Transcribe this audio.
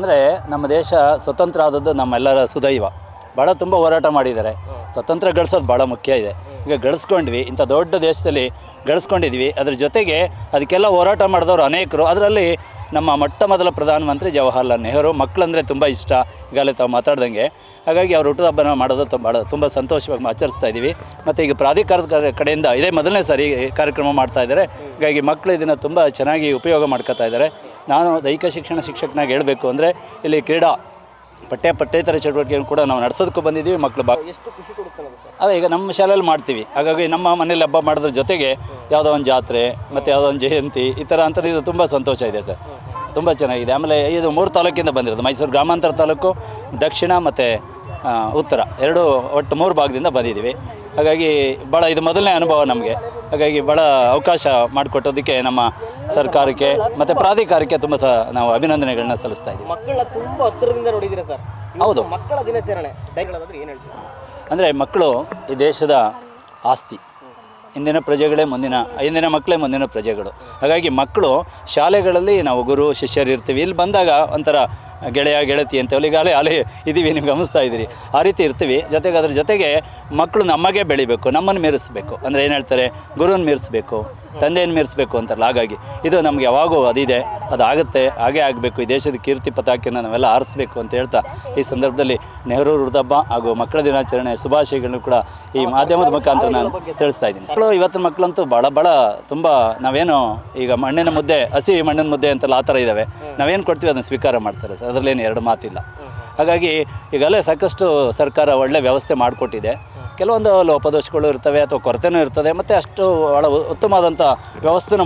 ಅಂದರೆ ನಮ್ಮ ದೇಶ ಸ್ವತಂತ್ರ ಆದದ್ದು ನಮ್ಮೆಲ್ಲರ ಸುದೈವ. ಭಾಳ ತುಂಬ ಹೋರಾಟ ಮಾಡಿದ್ದಾರೆ. ಸ್ವತಂತ್ರ ಗಳಿಸೋದು ಭಾಳ ಮುಖ್ಯ ಇದೆ. ಈಗ ಗಳಿಸ್ಕೊಂಡ್ವಿ, ಇಂಥ ದೊಡ್ಡ ದೇಶದಲ್ಲಿ ಗಳಿಸ್ಕೊಂಡಿದ್ವಿ. ಅದ್ರ ಜೊತೆಗೆ ಅದಕ್ಕೆಲ್ಲ ಹೋರಾಟ ಮಾಡಿದವರು ಅನೇಕರು. ಅದರಲ್ಲಿ ನಮ್ಮ ಮೊಟ್ಟ ಮೊದಲ ಪ್ರಧಾನಮಂತ್ರಿ ಜವಾಹರ್ಲಾಲ್ ನೆಹರು, ಮಕ್ಕಳಂದರೆ ತುಂಬ ಇಷ್ಟ. ಈಗಾಗಲೇ ತಾವು ಮಾತಾಡ್ದಂಗೆ. ಹಾಗಾಗಿ ಅವ್ರ ಹುಟ್ಟುಹಬ್ಬನ ಮಾಡೋದು ಭಾಳ ತುಂಬ ಸಂತೋಷವಾಗಿ ಆಚರಿಸ್ತಾ ಇದ್ದೀವಿ. ಮತ್ತು ಈಗ ಪ್ರಾಧಿಕಾರದ ಕಡೆಯಿಂದ ಇದೇ ಮೊದಲನೇ ಸಾರಿ ಕಾರ್ಯಕ್ರಮ ಮಾಡ್ತಾ ಇದ್ದಾರೆ. ಹೀಗಾಗಿ ಮಕ್ಕಳು ಇದನ್ನು ತುಂಬ ಚೆನ್ನಾಗಿ ಉಪಯೋಗ ಮಾಡ್ಕೋತಾ ಇದ್ದಾರೆ. ನಾನು ದೈಹಿಕ ಶಿಕ್ಷಣ ಶಿಕ್ಷಕನಾಗಿ ಹೇಳಬೇಕು ಅಂದರೆ ಇಲ್ಲಿ ಕ್ರೀಡಾ ಪಠ್ಯ ಪಠ್ಯೇತರ ಚಟುವಟಿಕೆಯನ್ನು ಕೂಡ ನಾವು ನಡೆಸೋದಕ್ಕೂ ಬಂದಿದ್ದೀವಿ ಮಕ್ಕಳು ಬಾ ಎಷ್ಟು ಖುಷಿ ಕೊಡುತ್ತಲ್ಲ ಅದೇ ಈಗ ನಮ್ಮ ಶಾಲೆಯಲ್ಲಿ ಮಾಡ್ತೀವಿ. ಹಾಗಾಗಿ ನಮ್ಮ ಮನೇಲಿ ಹಬ್ಬ ಮಾಡೋದ್ರ ಜೊತೆಗೆ ಯಾವುದೋ ಒಂದು ಜಾತ್ರೆ ಮತ್ತು ಯಾವುದೋ ಒಂದು ಜಯಂತಿ ಈ ಥರ ಅಂತ ಇದು ತುಂಬ ಸಂತೋಷ ಇದೆ ಸರ್. ತುಂಬ ಚೆನ್ನಾಗಿದೆ. ಆಮೇಲೆ ಇದು ಮೂರು ತಾಲೂಕಿಂದ ಬಂದಿರೋದು. ಮೈಸೂರು ಗ್ರಾಮಾಂತರ ತಾಲೂಕು ದಕ್ಷಿಣ ಮತ್ತು ಉತ್ತರ. ಎರಡು ಒಟ್ಟು ಮೂರು ಭಾಗದಿಂದ ಬಂದಿದ್ದೀವಿ. ಹಾಗಾಗಿ ಭಾಳ ಇದು ಮೊದಲನೇ ಅನುಭವ ನಮಗೆ. ಹಾಗಾಗಿ ಭಾಳ ಅವಕಾಶ ಮಾಡಿಕೊಟ್ಟೋದಕ್ಕೆ ನಮ್ಮ ಸರ್ಕಾರಕ್ಕೆ ಮತ್ತು ಪ್ರಾಧಿಕಾರಕ್ಕೆ ತುಂಬ ಸಹ ನಾವು ಅಭಿನಂದನೆಗಳನ್ನ ಸಲ್ಲಿಸ್ತಾ ಇದ್ದೀವಿ. ಮಕ್ಕಳ ತುಂಬ ಹತ್ತಿರದಿಂದ ನೋಡಿದ್ದೀರಾ ಸರ್? ಹೌದು. ಮಕ್ಕಳ ದಿನಾಚರಣೆ ದಯಗಳಾದ್ರೆ ಏನು ಹೇಳ್ತೀರಾ? ಅಂದರೆ ಮಕ್ಕಳು ಈ ದೇಶದ ಆಸ್ತಿ. ಇಂದಿನ ಪ್ರಜೆಗಳೇ ಮುಂದಿನ, ಇಂದಿನ ಮಕ್ಕಳೇ ಮುಂದಿನ ಪ್ರಜೆಗಳು. ಹಾಗಾಗಿ ಮಕ್ಕಳು ಶಾಲೆಗಳಲ್ಲಿ ನಾವು ಗುರು, ಶಿಷ್ಯರು ಇರ್ತೀವಿ. ಇಲ್ಲಿ ಬಂದಾಗ ಒಂಥರ ಗೆಳೆಯ, ಗೆಳತಿ ಅಂತ ಈಗಾಗಲೇ ಅಲೆ ಇದ್ದೀವಿ ನೀವು ಗಮನಿಸ್ತಾ ಇದ್ದೀರಿ. ಆ ರೀತಿ ಇರ್ತೀವಿ. ಜೊತೆಗೆ ಅದ್ರ ಜೊತೆಗೆ ಮಕ್ಕಳು ನಮಗೆ ಬೆಳಿಬೇಕು, ನಮ್ಮನ್ನು ಮೀರಿಸ್ಬೇಕು. ಅಂದರೆ ಏನು ಹೇಳ್ತಾರೆ? ಗುರುನ ಮೀರಿಸ್ಬೇಕು, ತಂದೆಯನ್ನು ಮೀರಿಸ್ಬೇಕು ಅಂತಾರಲ್ಲ, ಹಾಗಾಗಿ. ಇದು ನಮ್ಗೆ ಯಾವಾಗೂ ಅದಿದೆ. ಅದಾಗುತ್ತೆ, ಹಾಗೇ ಆಗಬೇಕು. ಈ ದೇಶದ ಕೀರ್ತಿ ಪತಾಕೆಯನ್ನು ನಾವೆಲ್ಲ ಆರಿಸಬೇಕು ಅಂತ ಹೇಳ್ತಾ ಈ ಸಂದರ್ಭದಲ್ಲಿ ನೆಹರು ವೃದ್ಧಬ್ಬ ಹಾಗೂ ಮಕ್ಕಳ ದಿನಾಚರಣೆ ಶುಭಾಶಯಗಳನ್ನು ಕೂಡ ಈ ಮಾಧ್ಯಮದ ಮುಖಾಂತರ ನಾನು ತಿಳಿಸ್ತಾ ಇದ್ದೀನಿ. ಮಕ್ಕಳು, ಇವತ್ತಿನ ಮಕ್ಕಳಂತೂ ಭಾಳ ಭಾಳ ತುಂಬ ನಾವೇನು ಈಗ ಮಣ್ಣಿನ ಮುದ್ದೆ, ಹಸಿ ಮಣ್ಣಿನ ಮುದ್ದೆ ಅಂತೆಲ್ಲ ಆ ಥರ ಇದ್ದಾವೆ. ನಾವೇನು ಕೊಡ್ತೀವಿ ಅದನ್ನು ಸ್ವೀಕಾರ ಮಾಡ್ತಾರೆ ಸರ್. ಅದರಲ್ಲೇನು ಎರಡು ಮಾತಿಲ್ಲ. ಹಾಗಾಗಿ ಈಗಲೇ ಸಾಕಷ್ಟು ಸರ್ಕಾರ ಒಳ್ಳೆ ವ್ಯವಸ್ಥೆ ಮಾಡಿಕೊಟ್ಟಿದೆ. ಕೆಲವೊಂದು ಲೋಪದೋಷಗಳು ಇರ್ತವೆ ಅಥವಾ ಕೊರತೆನೂ ಇರ್ತದೆ, ಮತ್ತು ಅಷ್ಟು ಭಾಳ ಉತ್ತಮವಾದಂಥ ವ್ಯವಸ್ಥೆನೂ